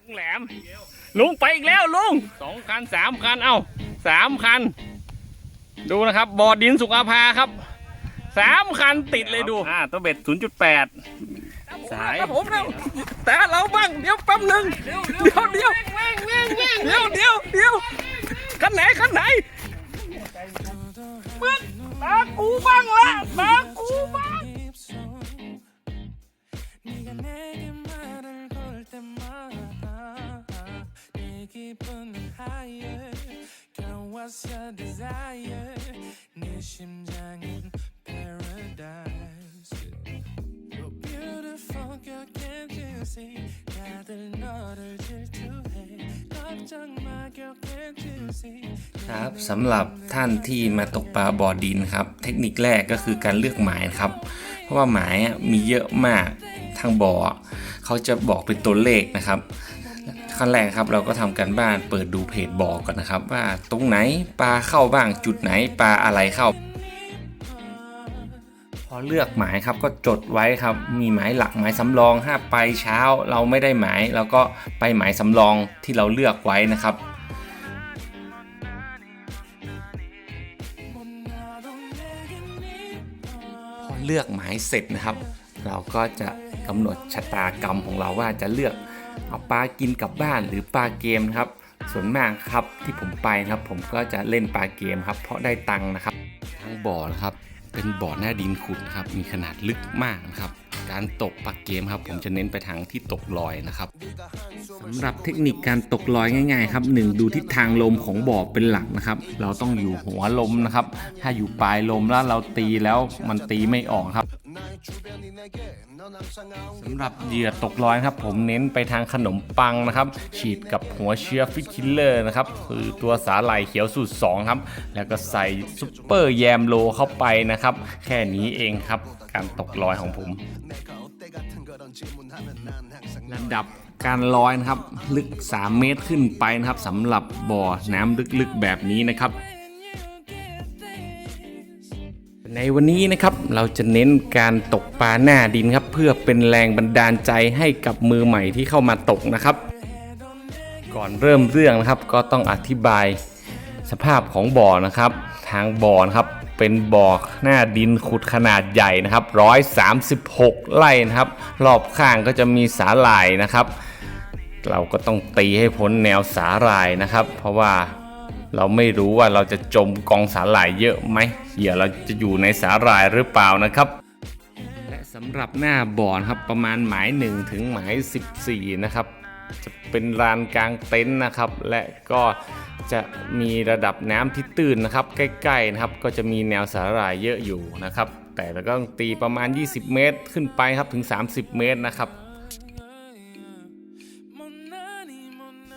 ลุงแหลม ลุงไปอีกแล้วลุงสองคันสามคัน เอาสามคัน ดูนะครับบอดดินสุขภาครับสามคันติดเลยดูตัวเบ็ดศูนย์จุดแปดสายผมแล้วแต่เราบ้างเดี๋ยวแป๊บหนึ่งเดี๋ยวเดี๋ยวเดี๋ยวเดี๋ยวเดี๋ยวคันไหนคันไหนมึงตากูบ้างละตากูบ้าง 때마다 내 기분은 higher Girl what's your desire 내 심장은 paradise You're beautiful girl can't you see 다들 너를 질투해 ครับสำหรับท่านที่มาตกปลาบ่อดินครับ เทคนิคแรกก็คือการเลือกหมายครับ เพราะว่าหมายมีเยอะมากทางบ่อเขาจะบอกเป็นตัวเลขนะครับขั้นแรกครับเราก็ทำการบ้านเปิดดูเพจบ่อก่อนนะครับ ว่าตรงไหนปลาเข้าบ้างจุดไหนปลาอะไรเข้า อเลือกหมายครับก็จดไว้ครับมีหมายหลักหมายสำรองถ้าไปเช้าเราไม่ได้หมายเราก็ไปหมายสำรองที่เราเลือกไว้นะครับพอเลือกหมายเสร็จนะครับ เราก็จะกำหนดชะตากรรมของเราว่าจะเลือกเอาปลากินกลับบ้านหรือปลาเกมครับ ส่วนมากครับที่ผมไปนะครับ ผมก็จะเล่นปลาเกมครับ เพราะได้ตังค์นะครับ ทั้งบ่อนะครับ เป็นบ่อหน้าดินขุดนะครับ มีขนาดลึกมากนะครับ การตกปลาเกมครับ ผมจะเน้นไปทางที่ตกลอยนะครับสำหรับเทคนิคการตกลอยง่ายๆครับหนึ่งดูทิศทางลมของบ่อเป็นหลักนะครับ เราต้องอยู่หัวลมนะครับ ถ้าอยู่ปลายลมแล้วเราตีแล้วมันตีไม่ออกครับ สำหรับเหยื่อตกลอยนครับ ผมเน้นไปทางขนมปังนะครับ ฉีดกับหัวเชื้อฟิตคิลเลอร์นะครับ คือตัวสาหร่ายเขียวสูตร 2 ครับ แล้วก็ใส่ซุปเปอร์แยมโลเข้าไปนะครับ แค่นี้เองครับ การตกลอยของผมระดับการลอยนะครับ ลึก 3 เมตรขึ้นไปนะครับสำหรับบ่อน้ำลึกๆแบบนี้นะครับ ในวันนี้นะครับเราจะเน้นการตกปลาหน้าดินครับ เพื่อเป็นแรงบันดาลใจให้กับมือใหม่ที่เข้ามาตกนะครับ ก่อนเริ่มเรื่องนะครับ ก็ต้องอธิบายสภาพของบ่อนะครับ ทางบ่อนะครับเป็นบ่อหน้าดินขุดขนาดใหญ่นะครับ 136 ไร่นะครับ รอบข้างก็จะมีสาหร่ายนะครับ เราก็ต้องตีให้พ้นแนวสาหร่ายนะครับ เพราะว่า เราไม่รู้ว่าเราจะจมกองสาหร่ายเยอะไหมเหยื่อเราจะอยู่ในสาหร่ายหรือเปล่านะครับ และสำหรับหน้าบ่อนครับประมาณหมาย 1 ถึงหมาย 14 นะครับ จะเป็นลานกลางเต็นท์นะครับ และก็จะมีระดับน้ำที่ตื้นนะครับ ใกล้ๆนะครับก็จะมีแนวสาหร่ายเยอะอยู่นะครับ แต่เราก็ต้องตีประมาณ 20 เมตรขึ้นไปครับถึง 30 เมตรนะครับ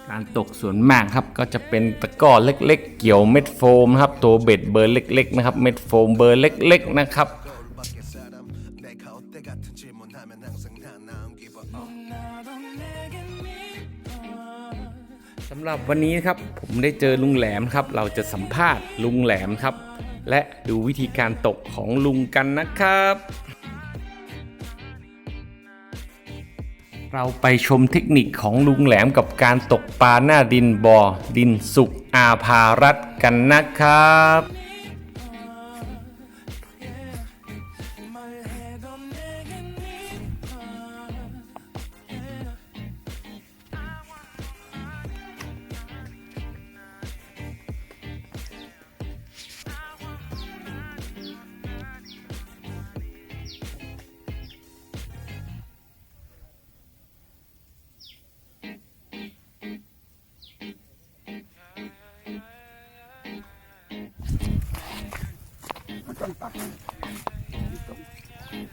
การตกส่วนมากครับก็จะเป็นตะกร้อเล็ก ๆ เกี่ยวเม็ดโฟมครับตัวเบ็ดเบอร์เล็กๆนะครับเม็ดโฟมเบอร์เล็ก ๆ นะครับ สำหรับวันนี้ครับผมได้เจอลุงแหลมครับ เราจะสัมภาษณ์ลุงแหลมครับ และดูวิธีการตกของลุงกันนะครับ เราไปชมเทคนิคของลุงแหลมกับการตกปลาหน้าดินบ่อดินสุกอาภารัตกันนะครับ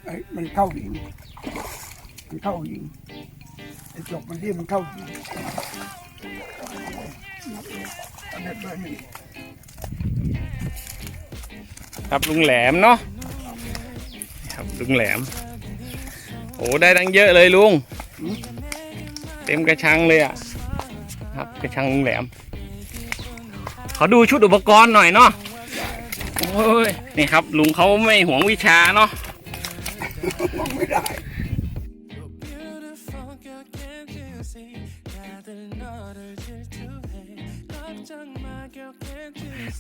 ไอ้มันเข้าหิง มันเข้าหิงไอ้จบมันที่มันเข้าหิงอันนี้เบอร์หนึ่งครับลุงแหลมเนาะครับลุงแหลม โอ้ได้ตั้งเยอะเลยลุง เต็มกระชังเลยอะ ครับกระชังลุงแหลม ขอดูชุดอุปกรณ์หน่อยเนาะ้ยนี่ครับ ลุงเขาไม่หวงวิชาเนาะมองไม่ได้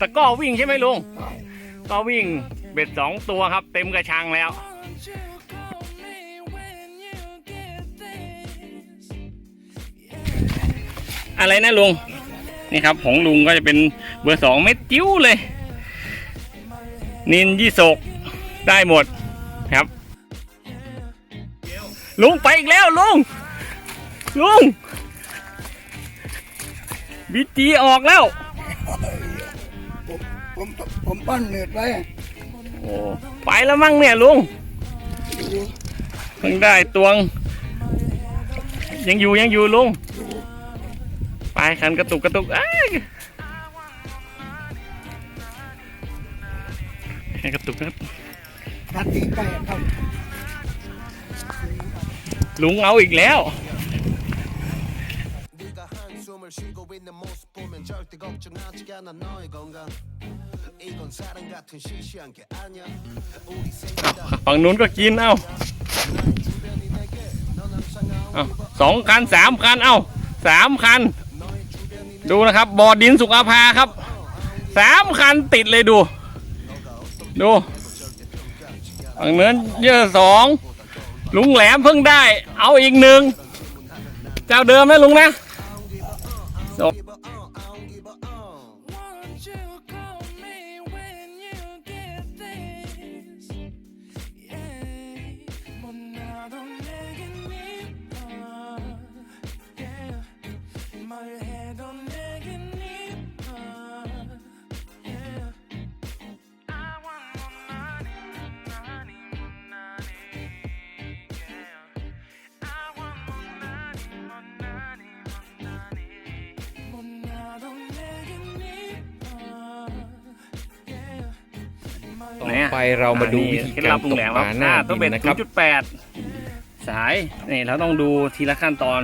ตะก้อวิ่งใช่ไหมลุงก็วิ่งเบ็ดสองตัวครับ เต็มกระชังแล้ว อะไรนะลุง นี่ครับของลุงก็จะเป็นเบอร์สองเม็ดจิ้วเลย นินยี่สกได้หมดครับ ลุงไปอีกแล้วลุง ลุงบีจีออกแล้ว ผมผมปั้นเน็ตไว้โอ้ไปแล้วมั้งเนี่ยลุงเพิ่งได้ตวง ยังอยู่ยังอยู่ลุง ไปคันกระตุกกระตุกอ้า กระตุกนะครับลุงเอาอีกแล้วฝั่งนู้นก็กินเอาเอาสองคันสามคันเอาสามคัน ดูนะครับ บอดินสุขภาครับสามคันติดเลยดู ดูฝั่งเนื้นเยอะสองลุงแหลมเพิ่งได้ เอาอีกหนึ่งเจ้าเดิมนะลุงนะ เรามาดูวิธีเคล็ดกาลัรบตลุกงแหลมปลาหน้าตัวดิเบ็ดนนะครับจุดแปดสายนี่เราต้องดูทีละขั้นตอน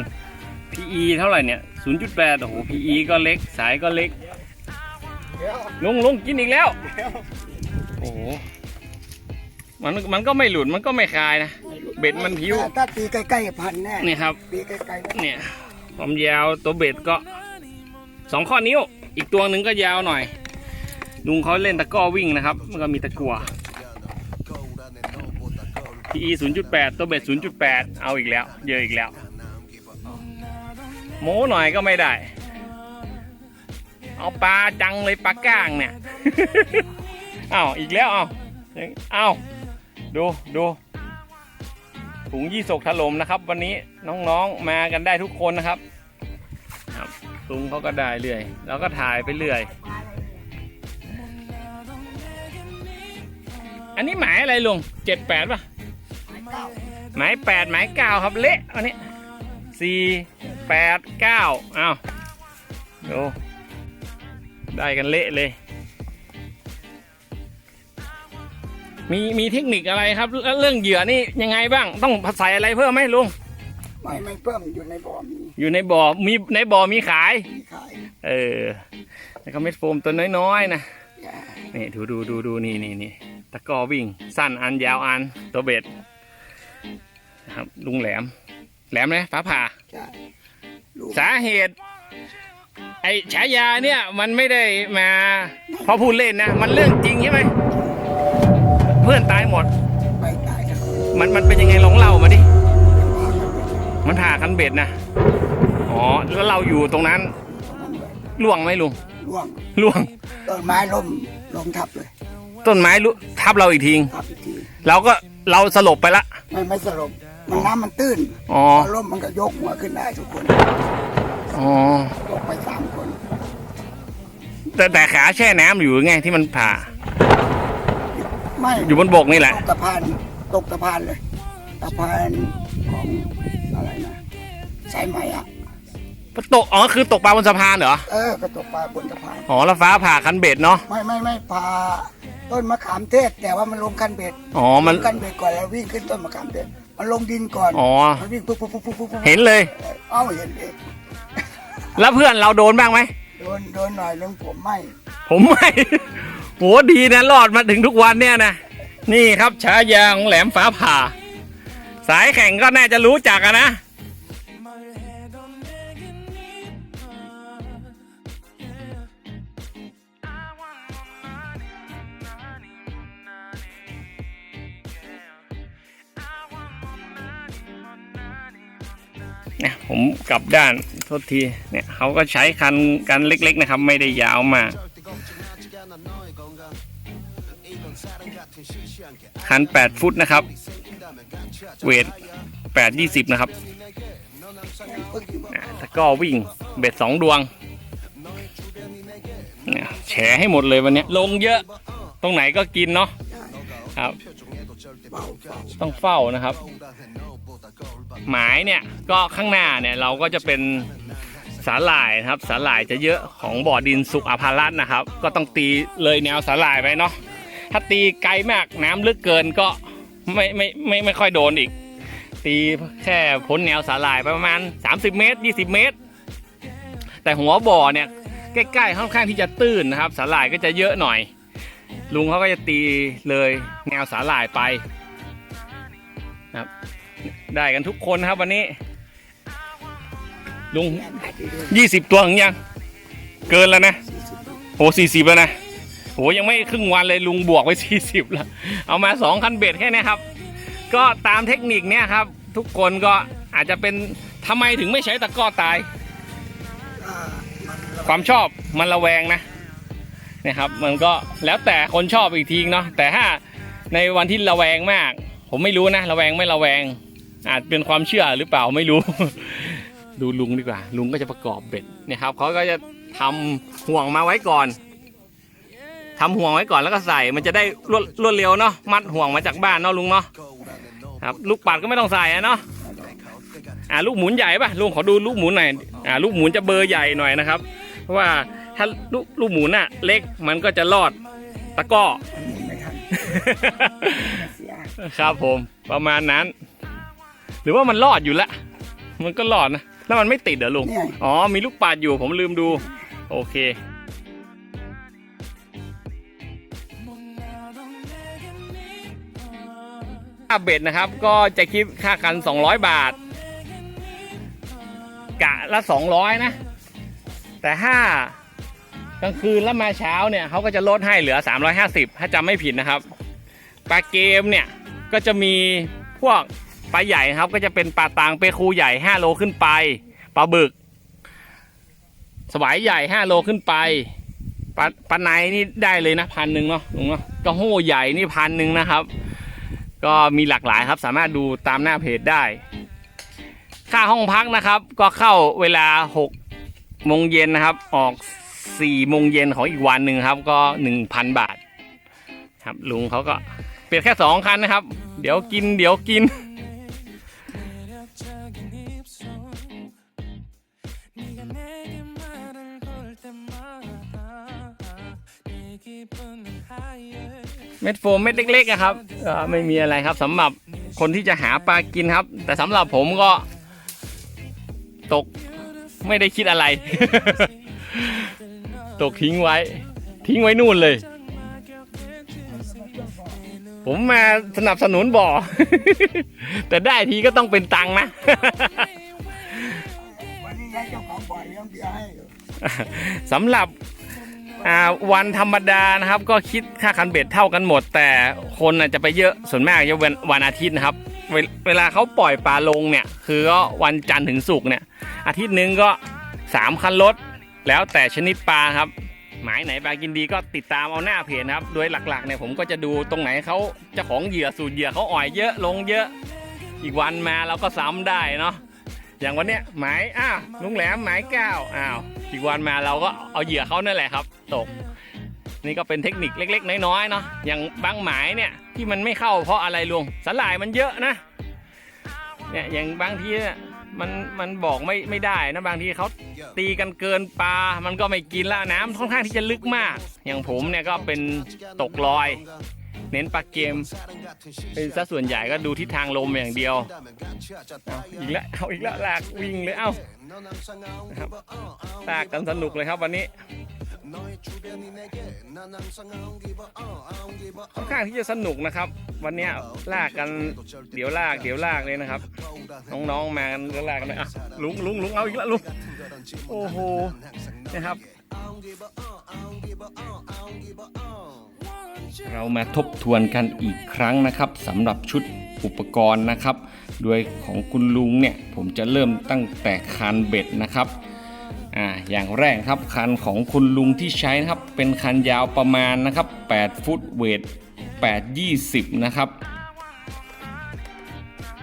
PE เท่าไหร่เนี่ย 0.8 โอ้โห PE ก็เล็ก สายก็เล็กลุงลุงกินอีกแล้ว โอ้โห มันมันก็ไม่หลุด มันก็ไม่คลายนะ เบ็ดมันพิ้ว ถ้าตีใกล้ๆพันแน่นี่ครับ ตีใกล้ๆ เนี่ยความยาวตัวเบ็ดก็สองข้อนิ้ว อีกตัวหนึ่งก็ยาวหน่อย ลุงเขาเล่นตะกร้อวิ่งนะครับ มันก็มีตะกั่ว PE 0.8 ตัวเบ็ด 0.8 เอาอีกแล้ว เยอะอีกแล้ว โม้หน่อยก็ไม่ได้ เอาปลาจังเลยปลาก้างเนี่ย เอาอีกแล้วเอาเอาดูดูถุงยี่สกถล่มนะครับ วันนี้น้องๆมากันได้ทุกคนนะครับครับลุงเขาก็ได้เรื่อย แล้วก็ถ่ายไปเรื่อย อันนี้หมายอะไรลุงเจ็ดแปดป่ะ หมายแปดหมายเก้าครับเละอันนี้สี่แปดเก้าอ้าวดูได้กันเละเลย มีมีเทคนิคอะไรครับแล้วเรื่องเหยื่อนี่ยังไงบ้าง ต้องใส่อะไรเพิ่มไหมลุงไม่ไม่เพิ่มอยู่ในบ่อมีอยู่ในบ่อมีในบ่อมีขาย มีขายเออแล้วก็เม็ดโฟมตัวน้อยๆนะอย่านี่ดูดูดูดูนี่นี่นี่ตะกร้อวิ่ง สั้นอันยาวอันตัวเบ็ด นะครับ ลุงแหลม แหลมเลยฟ้าผ่าจะลูกสาเหตุ ไอฉายาเนี่ยมันไม่ได้มาเพราะพูดเล่นนะ มันเรื่องจริงใช่ไหม เพื่อนตายหมด ไปตายกันมันมันเป็นยังไงลองเล่ามาดิ มันผ่าคันเบ็ดนะ อ๋อ แล้วเราอยู่ตรงนั้นล่วงไหมลุงล่วงล่วง ต้นไม้ล้มลงทับเลยต้นไม้ลุทับเราอีกที ทับอีกที เราก็เราสลบไปละ ไม่ไม่สลบ มันน้ำมันตื้นอ๋อพอล้มมันก็ยกหัวขึ้นได้ทุกคนอ๋อยกไปสามคนแต่แต่ขาแช่น้ำอยู่ไงที่มันผ่า ไม่อยู่บนบกนี่แหละ ตกสะพานตกสะพานเลยสะพานของอะไรนะสายไหมอะตกอ๋อคือตกปลาบนสะพานเหรอเออก็ตกปลาบนสะพานอ๋อแล้วฟ้าผ่าคันเบ็ดเนาะไม่ไม่ไม่พาต้นมะขามเทศแต่ว่ามันลงคันเบ็ดอ๋อมันลงคันเบ็ดก่อนแล้ววิ่งขึ้นต้นมะขามเทศ มันลงดินก่อนอ๋อ มันวิ่งปุ๊บปุ๊บปุ๊บปุ๊บปุ๊บปุ๊บเห็นเลย เอ้าเห็นเองแล้วเพื่อนเราโดนบ้างไหม โดนโดนหน่อยนึงผมไม่ผมไม่ โหดีนะรอดมาถึงทุกวันเนี่ยนะ นี่ครับฉายาของแหลมฟ้าผ่า สายแข่งก็น่าจะรู้จักอะนะ นะผมกลับด้านโทษทีเนี่ยเขาก็ใช้คันกันเล็ก ๆนะครับ ไม่ได้ยาวมากคัน 8 ฟุตนะครับ เวท 8 20 นะครับตะก้อวิ่งเบ็ด 2 ดวงแฉให้หมดเลยวันนี้ลงเยอะ ตรงไหนก็กินเนาะครับ ต้องเฝ้านะครับ หมายเนี่ยก็ข้างหน้าเนี่ยเราก็จะเป็นสาหร่ายนะครับสาหร่ายจะเยอะของบ่อดินสุกอภารัตนะครับ ก็ต้องตีเลยแนวสาหร่ายไปเนาะถ้าตีไกลมากน้ำลึกเกินก็ไม่ไม่ไม่ไม่ค่อยโดนอีก ตีแค่พ้นแนวสาหร่ายไปประมาณ 30 เมตร 20 เมตร แต่หัวบ่อเนี่ยใกล้ๆค่อนข้างที่จะตื้นนะครับ สาหร่ายก็จะเยอะหน่อย ลุงเขาก็จะตีเลยแนวสาหร่ายไปนะครับ ได้กันทุกคนนะครับวันนี้ ลุงยี่สิบตัวถึงยัง เกินแล้วนะโอ้สี่สิบแล้วนะโอ้ยังไม่ครึ่งวันเลยลุงบวกไปสี่สิบแล้ว เอามาสองคันเบ็ดแค่นี้ครับ ก็ตามเทคนิคเนี้ยครับ ทุกคนก็อาจจะเป็นทำไมถึงไม่ใช้ตะก้อตาย ความชอบมันระแวงนะนี่ยครับมันก็แล้วแต่คนชอบอีกทีเนาะแต่ถ้าในวันที่ระแวงมาก ผมไม่รู้นะ ระแวงไม่ระแวง อาจเป็นความเชื่อหรือเปล่าไม่รู้ ดูลุงดีกว่า ลุงก็จะประกอบเบ็ดเนี่ยครับเขาก็จะทำห่วงมาไว้ก่อนทำห่วงไว้ก่อนแล้วก็ใส่มันจะได้รวดรวดเร็วเนาะมัดห่วงมาจากบ้านเนาะลุงเนาะครับลูกปัดก็ไม่ต้องใส่เนาะอ่าลูกหมุนใหญ่ป่ะลุงขอดูลูกหมุนหน่อยอ่าลูกหมุนจะเบอร์ใหญ่หน่อยนะครับ เพราะว่าถ้าลูกลูกหมุนน่ะ เล็กมันก็จะรอดตะก้อครับผมประมาณนั้น รือว่ามันรอดอยู่แล้วมันก็รอดนะ แล้วมันไม่ติดเหรอลุงเนี่ยอ๋อ มีลูกปัดอยู่ผมลืมดู โอเค ค่าเบ็ดนะครับ ก็จะคิดค่ากัน 200 บาท กะละ 200 นะ แต่ถ้ากลางคืนแล้วมาเช้าเนี่ยเขาก็จะลดให้เหลือ 350 ถ้าจำไม่ผิดนะครับ ปลาเกมเนี่ย ก็จะมีพวก ปลาใหญ่ครับก็จะเป็นปลาตางเปคูใหญ่ 5 โลขึ้นไปปลาบึก สวายใหญ่ 5 โลขึ้นไปปลาปลาไนนี่ได้เลยนะพันหนึ่งเนาะลุงเนาะกระโห้ใหญ่นี่พันหนึ่งนะครับ ก็มีหลากหลายครับ สามารถดูตามหน้าเพจได้ ค่าห้องพักนะครับ ก็เข้าเวลา6โมงเย็นนะครับ ออก4โมงเย็นของอีกวันหนึ่งครับ ก็ 1,000 บาท ครับลุงเขาก็เปลี่ยนแค่สองคันนะครับ เดี๋ยวกินเดี๋ยวกิน เม็ดโฟมเม็ดเล็กๆอะครับก็ไม่มีอะไรครับสำหรับคนที่จะหาปลากินครับ แต่สำหรับผมก็ ตกไม่ได้คิดอะไร ตกทิ้งไว้ ทิ้งไว้นู่นเลย ผมมาสนับสนุนบ่อ แต่ได้ทีก็ต้องเป็นตังค์นะวันนี้ให้เจ้าของบ่อยเลี้ยงเบียร์ให้อยู่สำหรับอ่า วันธรรมดานะครับก็คิดค่าคันเบ็ดเท่ากันหมด แต่คนอาจจะไปเยอะส่วนมากจะวันวันอาทิตย์นะครับเวเวลาเขาปล่อยปลาลงเนี่ย คือก็วันจันทร์ถึงศุกร์เนี่ย อาทิตย์หนึ่งก็สามคันรถแล้วแต่ชนิดปลาครับหมายไหนปลากินดีก็ติดตามเอาหน้าเพจครับ โดยหลักๆเนี่ยผมก็จะดูตรงไหนเขาเจ้าของเหยื่อสูตรเหยื่อเขาอ่อยเยอะลงเยอะ อีกวันมาเราก็ซ้ำได้เนาะ อย่างวันเนี้ยหมายอ้าวลุงแหลมหมายเก้าอ้าวอีกวันมาเราก็เอาเหยื่อเขานั่นแหละครับ ตก นี่ก็เป็นเทคนิคเล็ก ๆ น้อยๆเนาะอย่างบางหมายเนี่ยที่มันไม่เข้าเพราะอะไรลุงสลายมันเยอะนะเนี่ยอย่างบางทีเนี่ยมันมันบอกไม่ไม่ได้นะบางทีเขาตีกันเกินปลา มันก็ไม่กินละน้ำค่อนข้างที่จะลึกมาก อย่างผมเนี่ยก็เป็นตกลอย เน้นปักเกม เป็นซะส่วนใหญ่ก็ดูทิศทางลมอย่างเดียวอีกแล้วเอาอีกแล้วลากวิ่งเลยเอ้าครับลากกันสนุกเลยครับวันนี้ค่อนข้างที่จะสนุกนะครับ วันนี้ลากกันเดี๋ยวลากเดี๋ยวลากเลยนะครับ น้องๆมากันก็ลากกันเลยอะลุงลุงลุงเอาอีกแล้วลุงโอ้โหนะครับ เรามาทบทวนกันอีกครั้งนะครับสำหรับชุดอุปกรณ์นะครับ โดยของคุณลุงเนี่ยผมจะเริ่มตั้งแต่คานเบ็ดนะครับอ่าอย่างแรกครับคันของคุณลุงที่ใช้นะครับ เป็นคันยาวประมาณนะครับ 8 ฟุตเวท 8 20 นะครับ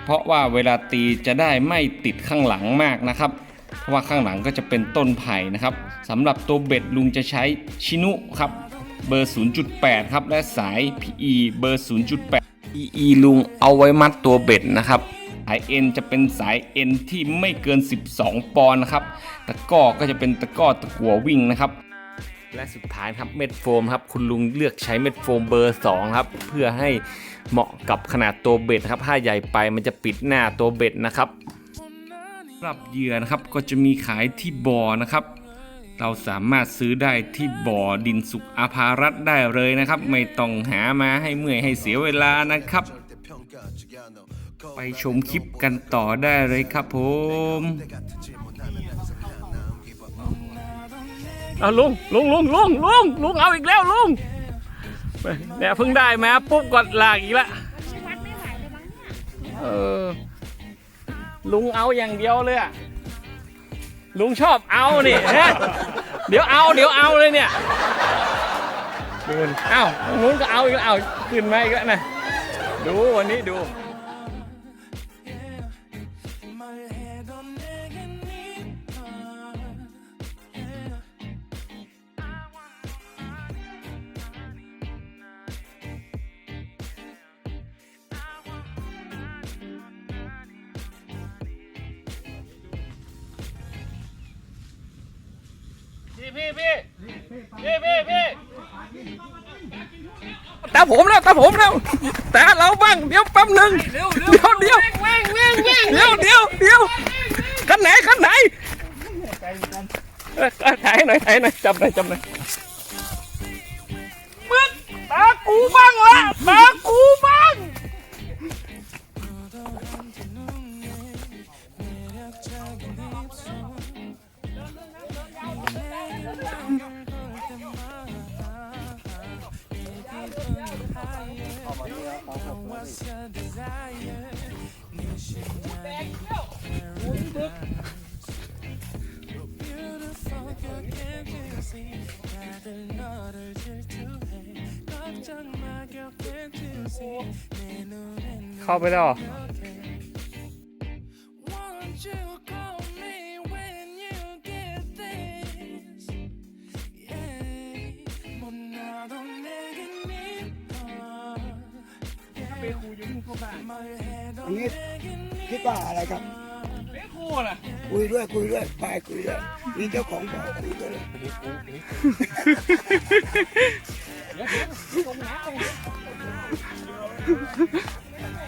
เพราะว่าเวลาตีจะได้ไม่ติดข้างหลังมากนะครับ เพราะว่าข้างหลังก็จะเป็นต้นไผ่นะครับสำหรับตัวเบ็ดลุงจะใช้ชินุครับ เบอร์ 0.8 ครับ และสาย PE เบอร์ 0.8 EE ลุงเอาไว้มัดตัวเบ็ดนะครับสาย N จะเป็นสาย N ที่ไม่เกิน 12 ปอนด์นะครับ ตะกร้อก็จะเป็นตะกร้อตะกั่ววิ่งนะครับ และสุดท้ายครับเม็ดโฟมครับ คุณลุงเลือกใช้เม็ดโฟมเบอร์ 2 ครับ เพื่อให้เหมาะกับขนาดตัวเบ็ดครับ ถ้าใหญ่ไปมันจะปิดหน้าตัวเบ็ดนะครับสำหรับเหยื่อนะครับก็จะมีขายที่บ่อนะครับ เราสามารถซื้อได้ที่บ่อดินสุขอภารัตได้เลยนะครับ ไม่ต้องหามาให้เมื่อยให้เสียเวลานะครับ ไปชมคลิปกันต่อได้เลยครับผมเอาลุงลุงลุงลุงลุงลุงเอาอีกแล้วลุงเนี่ยเพิ่งได้มาปุ๊บกดลากอีกละเออลุงเอาอย่างเดียวเลยอะ ลุงชอบเอานี่ฮะเดี๋ยวเอาเดี๋ยวเอาเลยเนี่ยดูดิเอ้าตรงนู้นก็เอาอีกแล้วเอาขึ้นมาอีกแล้วนะดูวันนี้ดู พี่พี่พี่พี่พี่พี่ตาผมแล้วตาผมแล้วตาเราบ้างเดี๋ยวแป๊บหนึ่งเดี๋ยวเดี๋ยวเดี๋ยวเดี๋ยวเดี๋ยวเดี๋ยวคันไหนคันไหนเออถ่ายหน่อยถ่ายหน่อยจับหน่อยจับหน่อย เข้าไปแล้วเหรอ ยด้วยคุยด้วยไปคุยด้วยมีเจ้าของบอกคุยด้วยเลย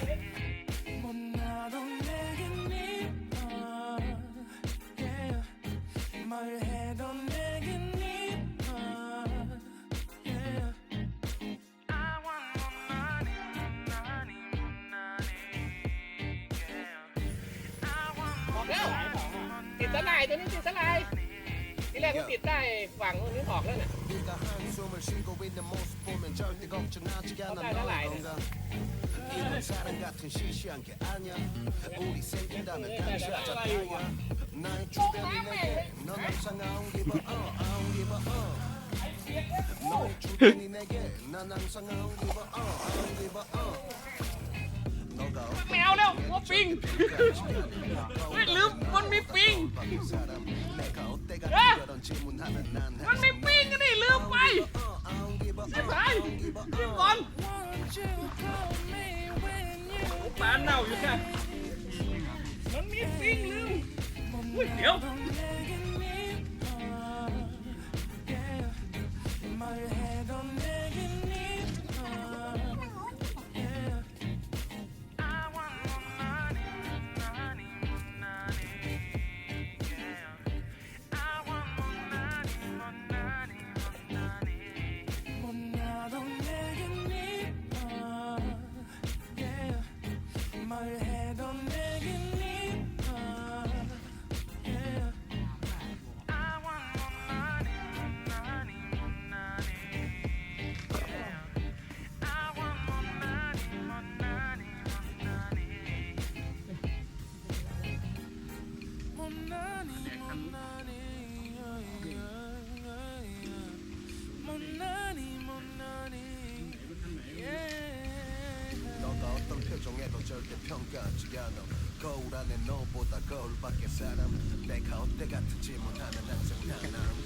못 숨을 쉬고 있는 모습 보면 절대 걱정하지 않아. 어, 너의 건강 이건 사랑 같은 시시한 게 아니야. 우리 생긴다면 다시 하자 다야 나의 주변이 내게 넌 항상 I don't give a uh, I don't give a uh 너의 주변이 내게 난 항상 I don't give a uh, I don't give a uh 너가 แม ว่าปิงเฮ้ยลืมมันมีปิงเอ๊ะมันมีปิงนี่ลืมไปชิไหายชิบก่อนปานเน่าอยู่แค่มันมีปิงลืมเดี๋ยว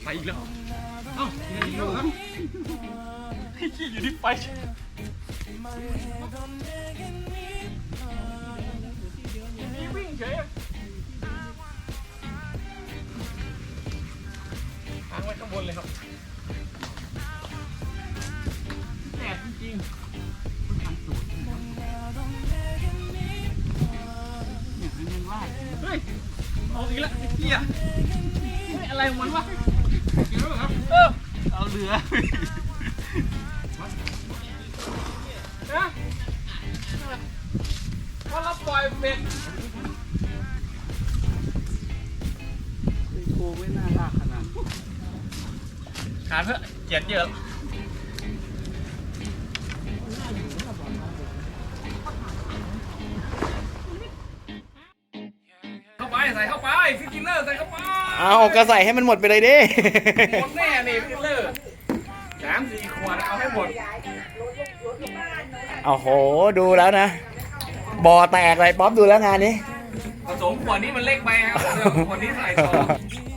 ไปอีกแล้ว เอ้าอีกแล้วครับขี้อยู่ที่ไปนี่วิ่งเฉยอะทางไว้ข้างบนเลยครับ แล้วไอ้เหี้ยอะไรของมันวะเกี่ยวครับเออเอาเรือนะว่าเราปล่อยเบ็ดกูไม่น่าลากขนาดขาดเถอเจ็ดเยอะ เอาก็ใส่ให้มันหมดไปเลยดิ หมดแน่นี่ฟิกินเนอร์สามสี่ขวดเอาให้หมดโอ้โห ดูแล้วนะบอแตกเลยป๊อปดูแล้วงานนี้ ผสมขวดนี้มันเล็กไปครับเดี๋ยวขวดนี้ใส่ต่อนี่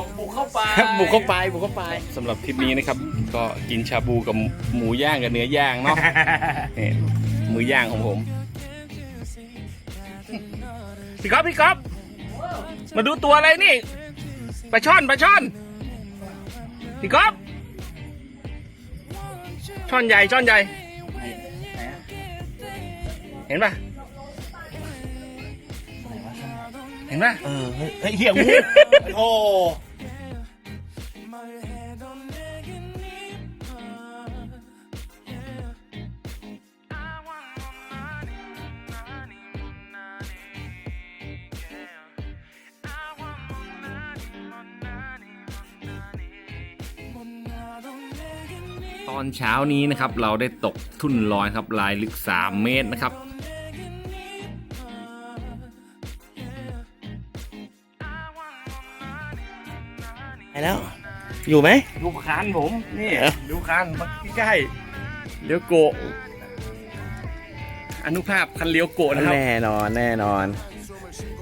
อกบอกบุกเข้าไปบุกเข้าไปบุกเข้าไปสำหรับคลิปนี้นะครับ ก็กินชาบูกับหมูย่างกับเนื้อย่างเนาะนี่มือย่างของผมพี่ก๊อฟพี่ก๊อฟมาดูตัวอะไรนี่ปลาช่อนปลาช่อนพี่ก๊อฟช่อนใหญ่ช่อนใหญ่ เห็นปะเห็นปะเออเฮ้ยเหี้ยงูโอ้ เช้านี้นะครับเราได้ตกทุ่นลอยครับลายลึก 3 เมตรนะครับไปแล้ว อยู่ไหมดูคานผมนี่เออดูคานมาใกล้ๆเลี้ยวโกะอนุภาพคันเลี้ยวโกะนะครับแน่นอนแน่นอน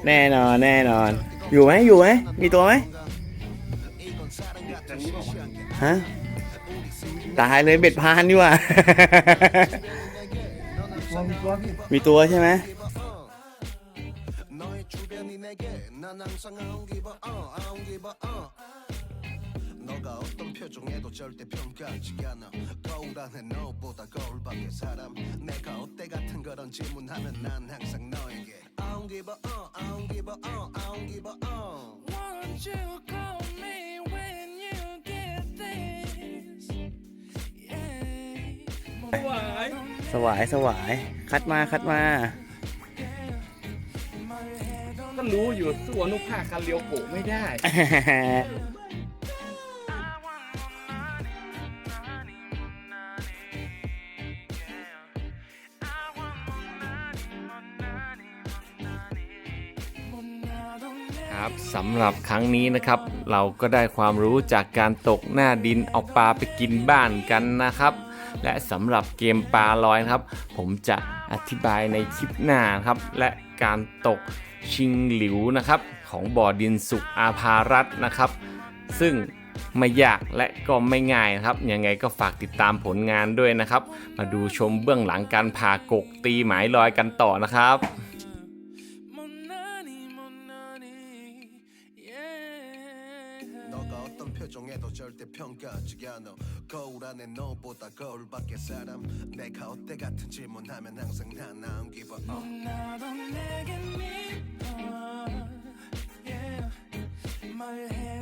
แน่นอนแน่นอน อยู่ไหมอยู่ไหมมีตัวไหมฮะ ตายเลยเบ็ดพานดีกว่า มีตัวใช่ไหม 너의 주변이 내게 난 항상 I don't give a uh, I don't give a uh. 너가 어떤 표정에도 절대 평가하지 않아 거울 안에 너보다 거울 밖에 사람 내가 어때 같은 그런 질문하면 난 항상 너에게 I don't give a uh, I don't give a uh, I don't give a uh. Won't you call me สวายสวาย คัดมาคัดมา ก็รู้อยู่สู้อนุภาคคันเลี้ยวโกะไม่ได้ ครับสำหรับครั้งนี้นะครับ เราก็ได้ความรู้จากการตกหน้าดินเอาปลาไปกินบ้านกันนะครับ และสำหรับเกมปลาลอยนะครับ ผมจะอธิบายในคลิปหน้าครับ และการตกชิงหลิวนะครับ ของบ่อดินสุกอาภารัตน์นะครับ ซึ่งไม่ยากและก็ไม่ง่ายนะครับ ยังไงก็ฝากติดตามผลงานด้วยนะครับ มาดูชมเบื้องหลังการผ่ากกตีหมายลอยกันต่อนะครับ 거울 안에 너보다 거울 밖에 사람 내가 어때 같은 질문하면 항상 난 I don't give. 나도 내게 믿어. Yeah. Head